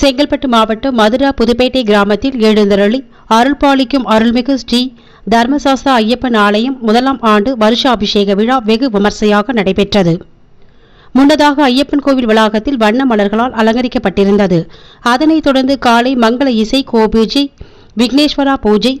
செங்கல்பட்டு மாவட்டம் மதுரா புதுப்பேட்டை கிராமத்தில் எழுந்தருளி அருள்பாலிக்கும் அருள்மிகு ஸ்ரீ தர்மசாஸ்தா ஐயப்பன் ஆலயம் முதலாம் ஆண்டு வருஷாபிஷேக விழா வெகு விமர்சையாக நடைபெற்றது. முன்னதாக ஐயப்பன் கோவில் வளாகத்தில் வண்ண மலர்களால் அலங்கரிக்கப்பட்டிருந்தது. அதனைத் தொடர்ந்து காலை மங்கள இசை கோபூஜை விக்னேஸ்வரா பூஜை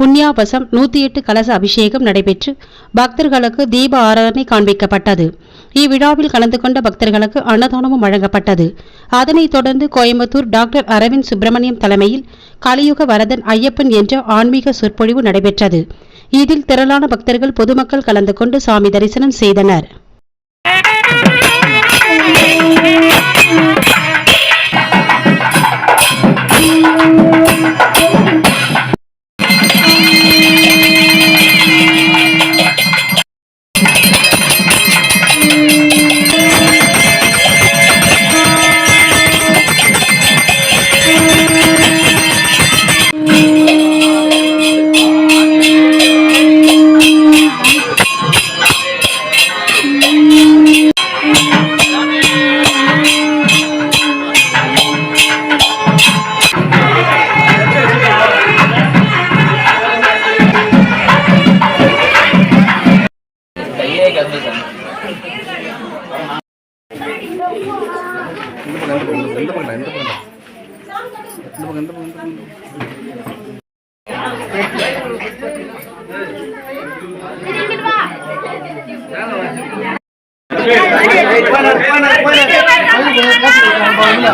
புண்ணியாபசம் நூத்தி எட்டு கலச அபிஷேகம் நடைபெற்று பக்தர்களுக்கு தீப ஆராதனை காண்பிக்கப்பட்டது. இவ்விழாவில் கலந்து கொண்ட பக்தர்களுக்கு அன்னதானமும் வழங்கப்பட்டது. அதனைத் தொடர்ந்து கோயம்புத்தூர் டாக்டர் அரவிந்த் சுப்பிரமணியம் தலைமையில் கலியுக வரதன் ஐயப்பன் என்ற ஆன்மீக சொற்பொழிவு நடைபெற்றது. இதில் திரளான பக்தர்கள் பொதுமக்கள் கலந்து கொண்டு சாமி தரிசனம் செய்தனர். எந்த பக்கம் எந்த பக்கம் எந்த பக்கம் எந்த பக்கம் எந்த பக்கம் போயிடு, போயிடு, போயிடு.